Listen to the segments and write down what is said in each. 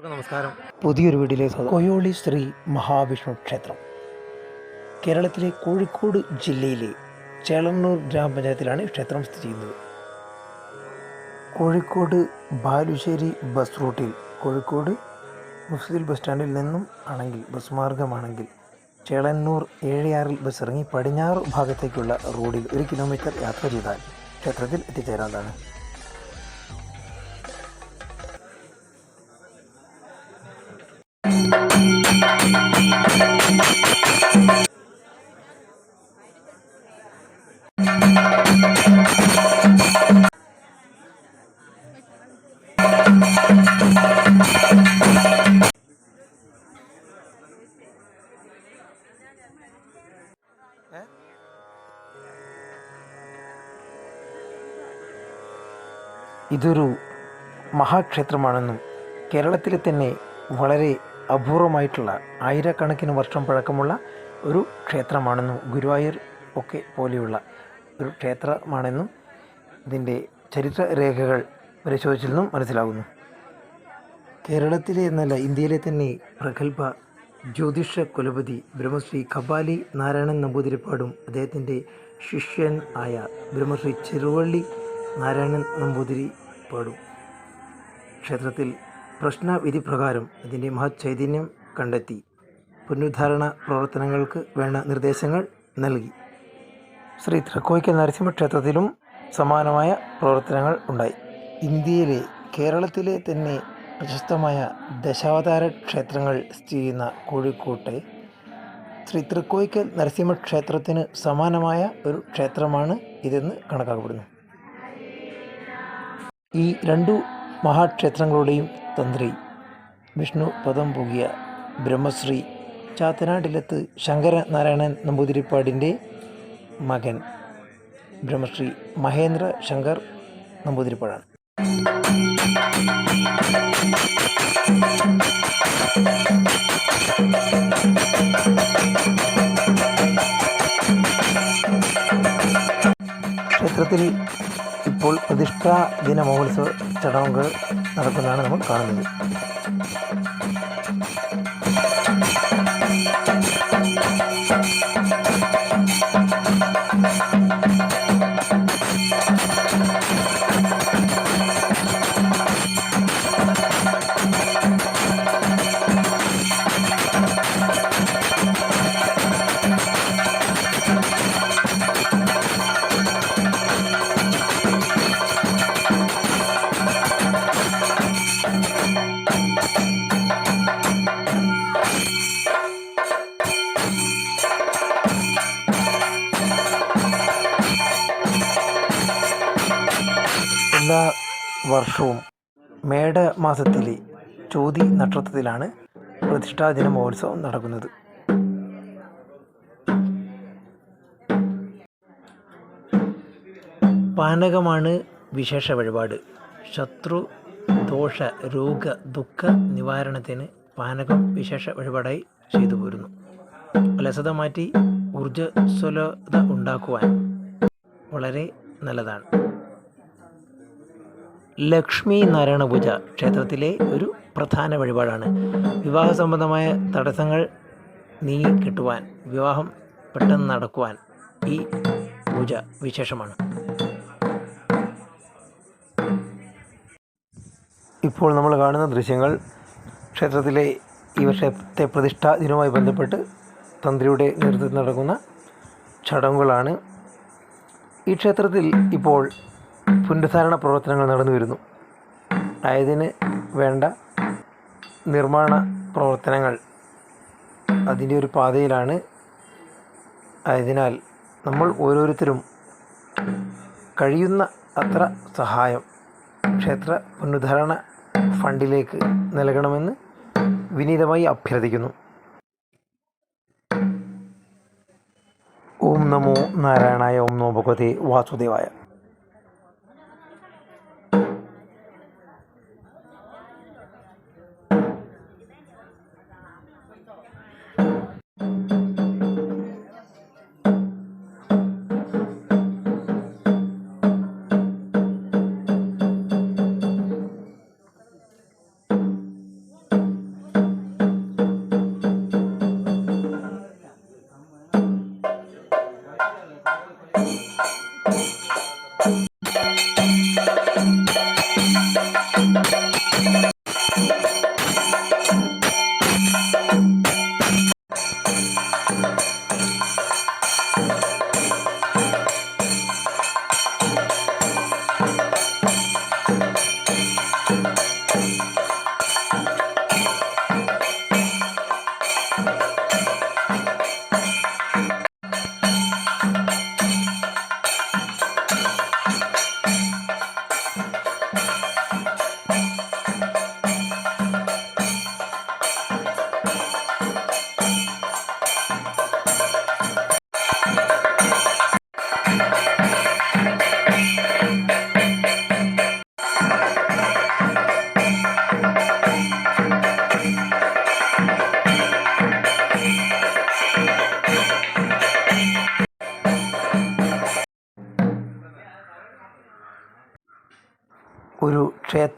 നമസ്കാരം. പുതിയൊരു സ്വാഗതം. കൊയോളി ശ്രീ മഹാവിഷ്ണു ക്ഷേത്രം. കേരളത്തിലെ കോഴിക്കോട് ജില്ലയിലെ ചേളന്നൂർ ഗ്രാമപഞ്ചായത്തിലാണ് ക്ഷേത്രം സ്ഥിതി ചെയ്യുന്നത്. കോഴിക്കോട് ബാലുശ്ശേരി ബസ് റൂട്ടിൽ കോഴിക്കോട് മുസ്ലിം ബസ് സ്റ്റാൻഡിൽ നിന്നും ആണെങ്കിൽ ബസ് മാർഗമാണെങ്കിൽ ചേളന്നൂർ ഏഴയാറിൽ ബസ് ഇറങ്ങി പടിഞ്ഞാറ് ഭാഗത്തേക്കുള്ള റോഡിൽ ഒരു കിലോമീറ്റർ യാത്ര ചെയ്താൽ ക്ഷേത്രത്തിൽ എത്തിച്ചേരാവുന്നതാണ്. ഇതൊരു മഹാക്ഷേത്രമാണെന്നും കേരളത്തിലെ തന്നെ വളരെ അപൂർവമായിട്ടുള്ള ആയിരക്കണക്കിന് വർഷം പഴക്കമുള്ള ഒരു ക്ഷേത്രമാണെന്നും ഗുരുവായൂർ ഒക്കെ പോലെയുള്ള ഒരു ക്ഷേത്രമാണെന്നും ഇതിന്റെ ചരിത്ര രേഖകൾ പരിശോധിച്ചിൽ നിന്നും മനസ്സിലാകുന്നു. കേരളത്തിലെ എന്നല്ല ഇന്ത്യയിലെ തന്നെ പ്രഗത്ഭ ജ്യോതിഷ കുലപതി ബ്രഹ്മശ്രീ കപാലി നാരായണൻ നമ്പൂതിരിപ്പാടും അദ്ദേഹത്തിന്റെ ശിഷ്യൻ ആയ ബ്രഹ്മശ്രീ ചെറുവള്ളി നാരായണൻ നമ്പൂതിരിപ്പാടും ക്ഷേത്രത്തിൽ പ്രശ്നവിധി പ്രകാരം അതിന്റെ മഹച്ചൈതന്യം കണ്ടെത്തി. പുനരുദ്ധാരണ പ്രവർത്തനങ്ങൾക്ക് വേണ്ട നിർദ്ദേശങ്ങൾ നൽകി. ശ്രീ തൃക്കോയ്ക്കൽ നരസിംഹ ക്ഷേത്രത്തിലും സമാനമായ പ്രവർത്തനങ്ങൾ ഉണ്ടായി. ഇന്ത്യയിലെ കേരളത്തിലെ തന്നെ പ്രശസ്തമായ ദശാവതാര ക്ഷേത്രങ്ങൾ സ്ഥിതി ചെയ്യുന്ന കോഴിക്കോട്ടെ ശ്രീ തൃക്കോയ്ക്കൽ നരസിംഹക്ഷേത്രത്തിന് സമാനമായ ഒരു ക്ഷേത്രമാണ് ഇതെന്ന് കണക്കാക്കപ്പെടുന്നു. ഈ രണ്ടു മഹാക്ഷേത്രങ്ങളുടെയും തന്ത്രി വിഷ്ണു പദം പൂകിയ ബ്രഹ്മശ്രീ ചാത്തനാട്ടിലത്ത് ശങ്കരനാരായണൻ നമ്പൂതിരിപ്പാടിന്റെ മകൻ ബ്രഹ്മശ്രീ മഹേന്ദ്ര ശങ്കർ നമ്പൂതിരിപ്പാടാണ്. ക്ഷേത്രത്തിൽ ഇപ്പോൾ പ്രതിഷ്ഠാ ദിന മഹോത്സവ ചടങ്ങുകൾ നടക്കുന്നതാണ് നമ്മൾ കാണുന്നത്. വർഷവും മേട മാസത്തിലെ ചോതി നക്ഷത്രത്തിലാണ് പ്രതിഷ്ഠാദിന മഹോത്സവം നടക്കുന്നത്. പാനകമാണ് വിശേഷ വഴിപാട്. ശത്രു ദോഷ രോഗ ദുഃഖ നിവാരണത്തിന് പാനകം വിശേഷ വഴിപാടായി ചെയ്തു പോരുന്നു. അലസത മാറ്റി ഊർജസ്വലത ഉണ്ടാക്കുവാൻ വളരെ നല്ലതാണ്. ലക്ഷ്മി നാരായണ പൂജ ക്ഷേത്രത്തിലെ ഒരു പ്രധാന വഴിപാടാണ്. വിവാഹ സംബന്ധമായ തടസ്സങ്ങൾ നീങ്ങി കിട്ടുവാൻ വിവാഹം പെട്ടെന്ന് നടക്കുവാൻ ഈ പൂജ വിശേഷമാണ്. ഇപ്പോൾ നമ്മൾ കാണുന്ന ദൃശ്യങ്ങൾ ക്ഷേത്രത്തിലെ ഈ വർഷത്തെ പ്രതിഷ്ഠാ ദിനവുമായി ബന്ധപ്പെട്ട് തന്ത്രിയുടെ നേതൃത്വത്തിൽ നടക്കുന്ന ചടങ്ങുകളാണ്. ഈ ക്ഷേത്രത്തിൽ ഇപ്പോൾ പുനരുദ്ധാരണ പ്രവർത്തനങ്ങൾ നടന്നു വരുന്നു. ആയതിന് വേണ്ട നിർമ്മാണ പ്രവർത്തനങ്ങൾ അതിന്റെ ഒരു പാതയിലാണ്. ആയതിനാൽ നമ്മൾ ഓരോരുത്തരും കഴിയുന്ന അത്ര സഹായം ക്ഷേത്ര പുനരുദ്ധാരണ ഫണ്ടിലേക്ക് നൽകണമെന്ന് വിനീതമായി അഭ്യർത്ഥിക്കുന്നു. ഓം നമോ നാരായണായ ഓം നോ ഭഗവതി വാസുദേവായ.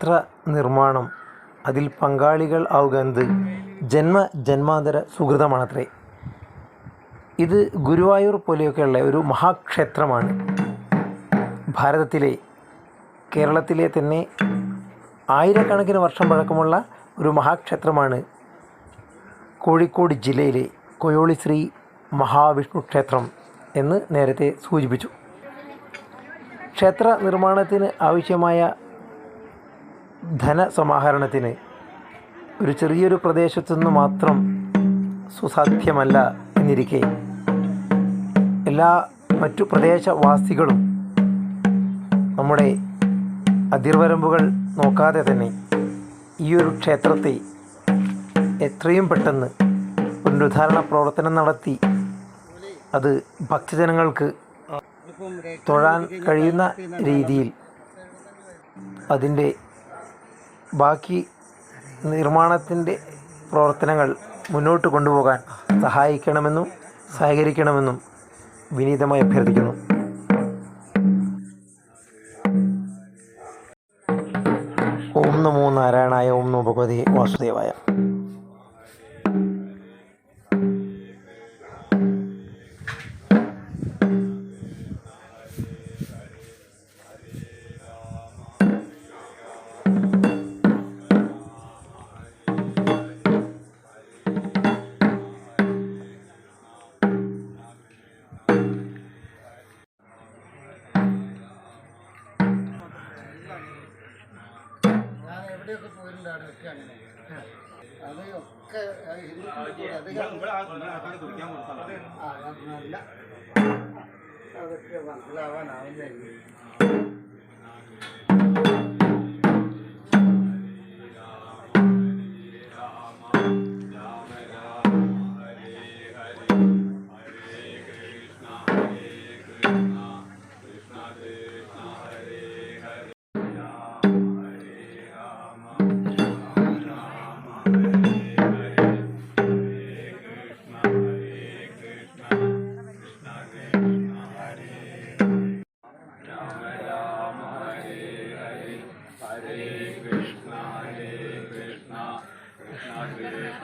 ക്ഷേത്ര നിർമ്മാണം. അതിൽ പങ്കാളികൾ ആവുക എന്നത് ജന്മ ജന്മാന്തര സുഹൃതമാണത്രേ. ഇത് ഗുരുവായൂർ പോലെയൊക്കെയുള്ള ഒരു മഹാക്ഷേത്രമാണ്. ഭാരതത്തിലെ കേരളത്തിലെ തന്നെ ആയിരക്കണക്കിന് വർഷം പഴക്കമുള്ള ഒരു മഹാക്ഷേത്രമാണ് കോഴിക്കോട് ജില്ലയിലെ കൊയോളി ശ്രീ മഹാവിഷ്ണു ക്ഷേത്രം എന്ന് നേരത്തെ സൂചിപ്പിച്ചു. ക്ഷേത്ര നിർമ്മാണത്തിന് ആവശ്യമായ ധനസമാഹരണത്തിന് ഒരു ചെറിയൊരു പ്രദേശത്തു നിന്ന് മാത്രം സുസാധ്യമല്ല എന്നിരിക്കെ എല്ലാ മറ്റു പ്രദേശവാസികളും നമ്മുടെ അതിർവരമ്പുകൾ നോക്കാതെ തന്നെ ഈ ഒരു ക്ഷേത്രത്തെ എത്രയും പെട്ടെന്ന് പുനരുദ്ധാരണ പ്രവർത്തനം നടത്തി അത് ഭക്തജനങ്ങൾക്ക് തൊഴാൻ കഴിയുന്ന രീതിയിൽ അതിന്റെ ബാക്കി നിർമ്മാണത്തിന്റെ പ്രവർത്തനങ്ങൾ മുന്നോട്ട് കൊണ്ടുപോകാൻ സഹായിക്കണമെന്നും സഹകരിക്കണമെന്നും വിനീതമായി അഭ്യർത്ഥിക്കുന്നു. ഓം നമോ നാരായണായ ഓം നമോ ഭഗവതി വാസുദേവായ. ഞാൻ എവിടെയൊക്കെ പോയിട്ടുണ്ട് അവിടെയൊക്കെ അങ്ങനെ. അത് ഒക്കെ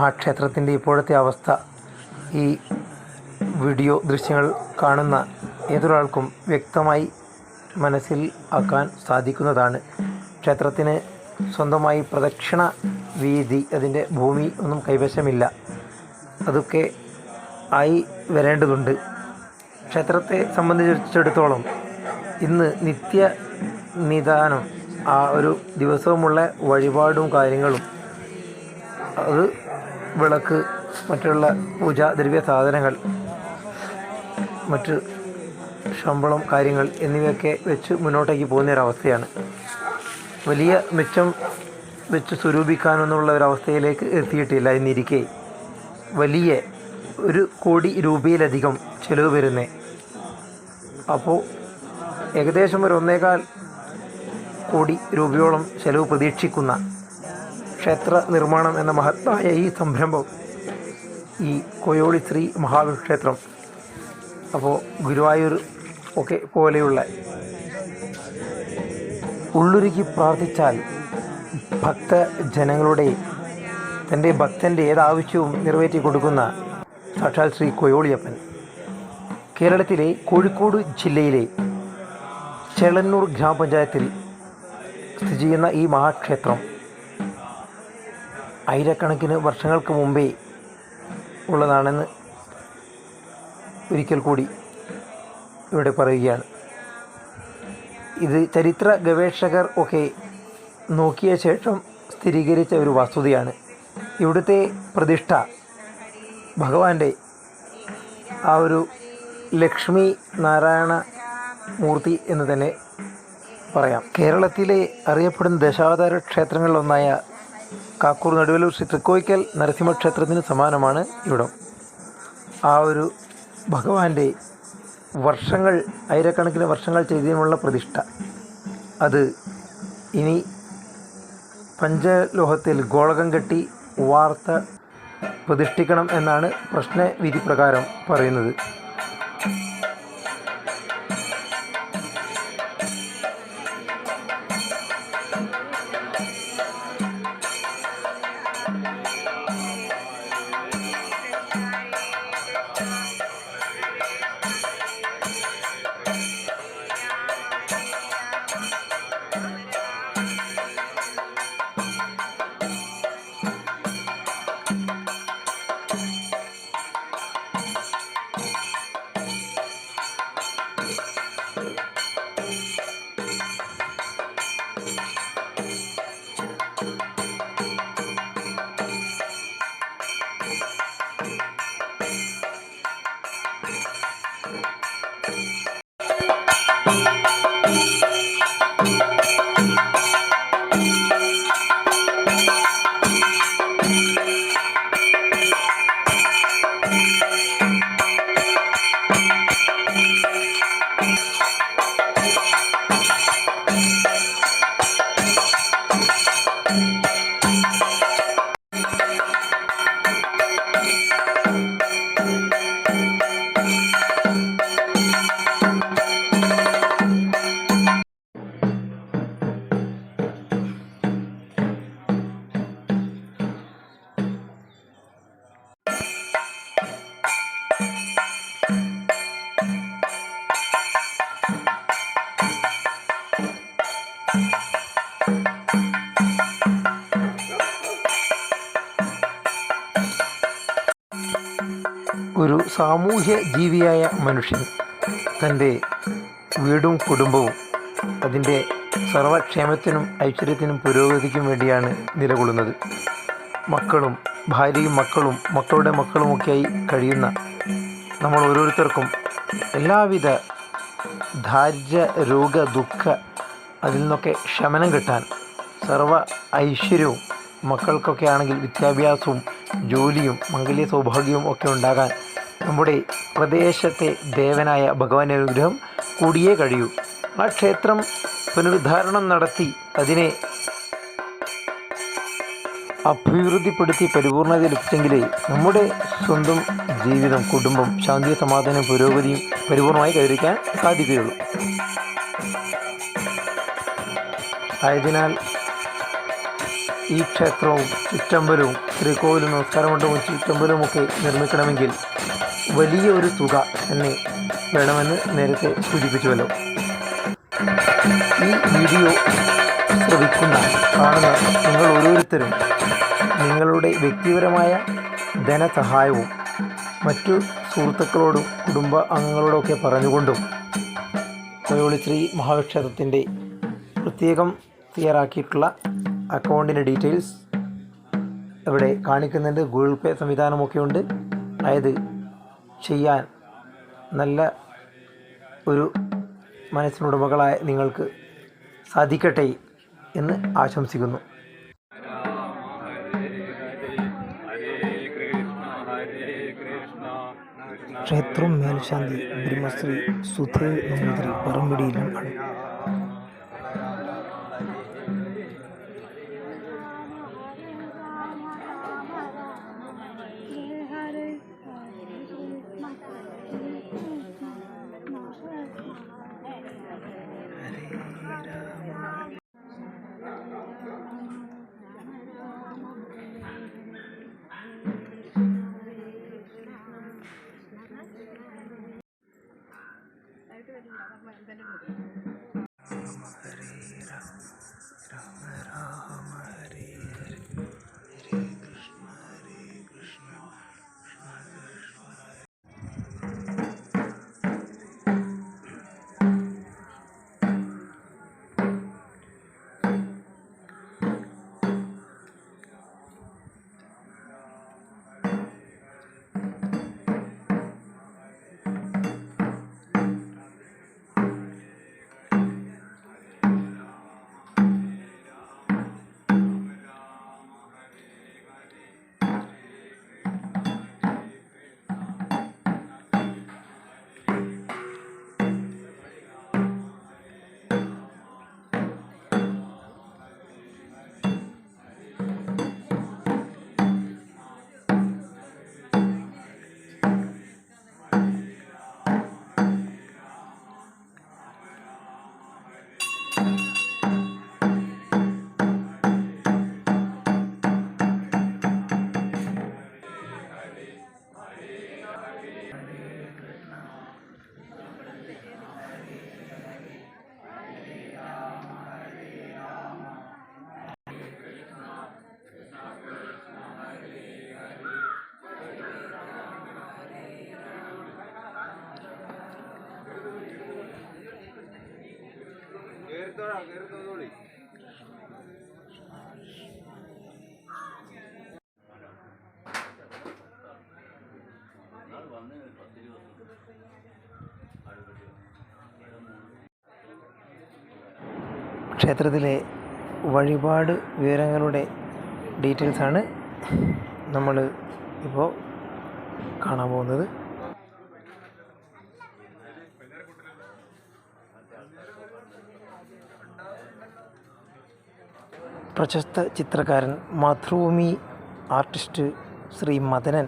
മഹാക്ഷേത്രത്തിന്റെ ഇപ്പോഴത്തെ അവസ്ഥ ഈ വീഡിയോ ദൃശ്യങ്ങൾ കാണുന്ന ഏതൊരാൾക്കും വ്യക്തമായി മനസ്സിൽ ആക്കാൻ സാധിക്കുന്നതാണ്. ക്ഷേത്രത്തിന് സ്വന്തമായി പ്രദക്ഷിണ വീതി അതിന്റെ ഭൂമി ഒന്നും കൈവശമില്ല. അതൊക്കെ ആയി വരേണ്ടതുണ്ട്. ക്ഷേത്രത്തെ സംബന്ധിച്ചിടത്തോളം ഇന്ന് നിത്യ നിദാനം ആ ഒരു ദിവസവുമുള്ള വഴിപാടും കാര്യങ്ങളും അത് വിളക്ക് മറ്റുള്ള പൂജാ ദ്രവ്യ സാധനങ്ങൾ മറ്റ് ശമ്പളം കാര്യങ്ങൾ എന്നിവയൊക്കെ വെച്ച് മുന്നോട്ടേക്ക് പോകുന്ന ഒരവസ്ഥയാണ്. വലിയ മെച്ചം വെച്ച് സ്വരൂപിക്കാനെന്നുള്ള ഒരവസ്ഥയിലേക്ക് എത്തിയിട്ടില്ല എന്നിരിക്കെ വലിയ ഒരു കോടി രൂപയിലധികം ചിലവ് വരുന്നേ. അപ്പോൾ ഏകദേശം ഒരു ഒന്നേകാൽ കോടി രൂപയോളം ചിലവ് പ്രതീക്ഷിക്കുന്ന ക്ഷേത്ര നിർമ്മാണം എന്ന മഹത്തായ ഈ സംരംഭം ഈ കൊയോളി ശ്രീ മഹാവിഷ്ണു ക്ഷേത്രം അപ്പോൾ ഗുരുവായൂർ ഒക്കെ പോലെയുള്ള ഉള്ളുരുക്കി പ്രാർത്ഥിച്ചാൽ ഭക്തജനങ്ങളുടെ തന്റെ ഭക്തന്റെ ഏതാവശ്യവും നിറവേറ്റി കൊടുക്കുന്ന സാക്ഷാൽ ശ്രീ കൊയോളിയപ്പൻ. കേരളത്തിലെ കോഴിക്കോട് ജില്ലയിലെ ചെളന്നൂർ ഗ്രാമപഞ്ചായത്തിൽ സ്ഥിതി ചെയ്യുന്ന ഈ മഹാക്ഷേത്രം ആയിരക്കണക്കിന് വർഷങ്ങൾക്ക് മുമ്പേ ഉള്ളതാണെന്ന് ഒരിക്കൽ കൂടി ഇവിടെ പറയുകയാണ്. ഇത് ചരിത്ര ഗവേഷകർ ഒക്കെ നോക്കിയ ശേഷം സ്ഥിരീകരിച്ച ഒരു വസ്തുതയാണ്. ഇവിടുത്തെ പ്രതിഷ്ഠ ഭഗവാന്റെ ആ ഒരു ലക്ഷ്മി നാരായണ മൂർത്തി എന്ന് തന്നെ പറയാം. കേരളത്തിലെ അറിയപ്പെടുന്ന ദശാവതാര ക്ഷേത്രങ്ങളിലൊന്നായ കാക്കൂർ നടുവിലൂർ ശ്രീ തൃക്കോയ്ക്കൽ നരസിംഹക്ഷേത്രത്തിന് സമാനമാണ് ഇവിടം. ആ ഒരു ഭഗവാന്റെ വർഷങ്ങൾ ആയിരക്കണക്കിന് വർഷങ്ങൾ ചെയ്തതിനുള്ള പ്രതിഷ്ഠ. അത് ഇനി പഞ്ചലോഹത്തിൽ ഗോളകം കെട്ടി വാർത്ത പ്രതിഷ്ഠിക്കണം എന്നാണ് പ്രശ്നവിധി പ്രകാരം പറയുന്നത്. സാമൂഹ്യ ജീവിയായ മനുഷ്യൻ തന്റെ വീടും കുടുംബവും അതിന്റെ സർവക്ഷേമത്തിനും ഐശ്വര്യത്തിനും പുരോഗതിക്കും വേണ്ടിയാണ് നിലകൊള്ളുന്നത്. മക്കളും ഭാര്യയും മക്കളും മക്കളുടെ മക്കളുമൊക്കെയായി കഴിയുന്ന നമ്മൾ ഓരോരുത്തർക്കും എല്ലാവിധ ദാരിദ്ര്യ രോഗ ദുഃഖ അതിൽ നിന്നൊക്കെ ശമനം കിട്ടാൻ സർവ ഐശ്വര്യവും മക്കൾക്കൊക്കെ ആണെങ്കിൽ വിദ്യാഭ്യാസവും ജോലിയും മംഗല്യ സൗഭാഗ്യവും ഒക്കെ ഉണ്ടാകാൻ നമ്മുടെ പ്രദേശത്തെ ദേവനായ ഭഗവാന്റെ അനുഗ്രഹം കൂടിയേ കഴിയൂ. ആ ക്ഷേത്രം പുനരുദ്ധാരണം നടത്തി അതിനെ അഭിവൃദ്ധിപ്പെടുത്തി പരിപൂർണതയിലെത്തിച്ചെങ്കിലേ നമ്മുടെ സ്വന്തം ജീവിതം കുടുംബം ശാന്തി സമാധാനം പുരോഗതിയും പരിപൂർണമായി കൈവരിക്കാൻ സാധിക്കുകയുള്ളൂ. ആയതിനാൽ ഈ ക്ഷേത്രവും ചുറ്റമ്പലവും ശ്രീകോവിലും നമസ്കാരമണ്ഡപവും ചുറ്റമ്പലവും ഒക്കെ നിർമ്മിക്കണമെങ്കിൽ വലിയ ഒരു തുക തന്നെ വേണമെന്ന് നേരത്തെ സൂചിപ്പിച്ചുവല്ലോ. ഈ വീഡിയോ ശ്രവിക്കുന്ന കാണുന്ന നിങ്ങൾ ഓരോരുത്തരും നിങ്ങളുടെ വ്യക്തിപരമായ ധനസഹായവും മറ്റു സുഹൃത്തുക്കളോടും കുടുംബ അംഗങ്ങളോടൊക്കെ പറഞ്ഞുകൊണ്ടും കയോളി ശ്രീ മഹാക്ഷേത്രത്തിന്റെ പ്രത്യേകം തയ്യാറാക്കിയിട്ടുള്ള അക്കൗണ്ടിന്റെ ഡീറ്റെയിൽസ് ഇവിടെ കാണിക്കുന്നുണ്ട്. ഗൂഗിൾ പേ സംവിധാനമൊക്കെ ഉണ്ട്. അതായത് ചെയ്യാൻ നല്ല ഒരു മനസ്സിനുടമകളായ നിങ്ങൾക്ക് സാധിക്കട്ടെ എന്ന് ആശംസിക്കുന്നു. ക്ഷേത്രം മേൽശാന്തി ബ്രഹ്മശ്രീ സുധേ നമ്പൂതിരി പറമ്പിടിയിലും ആണ് ക്ഷേത്രത്തിലെ വഴിപാട് വിവരങ്ങളുടെ ഡീറ്റെയിൽസാണ് നമ്മൾ ഇപ്പോൾ കാണാൻ പോകുന്നത്. പ്രശസ്ത ചിത്രകാരൻ മാതൃഭൂമി ആർട്ടിസ്റ്റ് ശ്രീ മദനൻ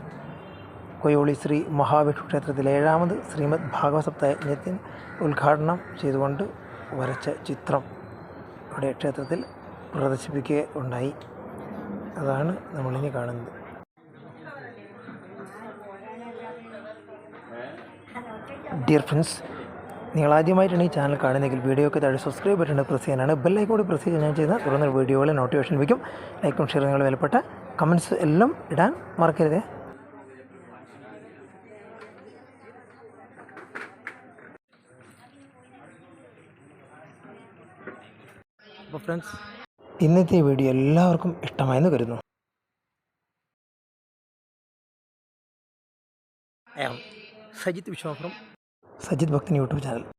കൊയോളി ശ്രീ മഹാവിഷ്ണു ക്ഷേത്രത്തിലെ ഏഴാമത് ശ്രീമദ് ഭാഗവത സപ്തായജ്ഞത്തിന് ഉദ്ഘാടനം ചെയ്തുകൊണ്ട് വരച്ച ചിത്രം ഇവിടെ ക്ഷേത്രത്തിൽ പ്രദർശിപ്പിക്കുക ഉണ്ടായി അതാണ് നമ്മളിനി കാണുന്നത്. ഡിയർ ഫ്രണ്ട്സ് നിങ്ങൾ ആദ്യമായിട്ടാണ് ഈ ചാനൽ കാണുന്നതെങ്കിൽ വീഡിയോ ഒക്കെ താഴെ സബ്സ്ക്രൈബ് ബട്ടൺ പ്രസ് ചെയ്യാനാണ്. ബെല്ലൈക്കോട് പ്രസ് ചെയ്ത് ഞാൻ ചെയ്യുന്ന തുടർന്ന് വീഡിയോകളെ നോട്ടിഫിക്കേഷൻ വയ്ക്കും ലൈക്കും ഷെയർ നിങ്ങൾ വിലപ്പെട്ട കമൻസ് എല്ലാം ഇടാൻ മറക്കരുതേ. അപ്പോൾ ഫ്രണ്ട്സ് ഇന്നത്തെ വീഡിയോ എല്ലാവർക്കും ഇഷ്ടമായെന്ന് കരുതുന്നു. സജിത്ത് വിശ്വാസം. സജിത് ഭക്തൻ യൂട്യൂബ് ചാനൽ.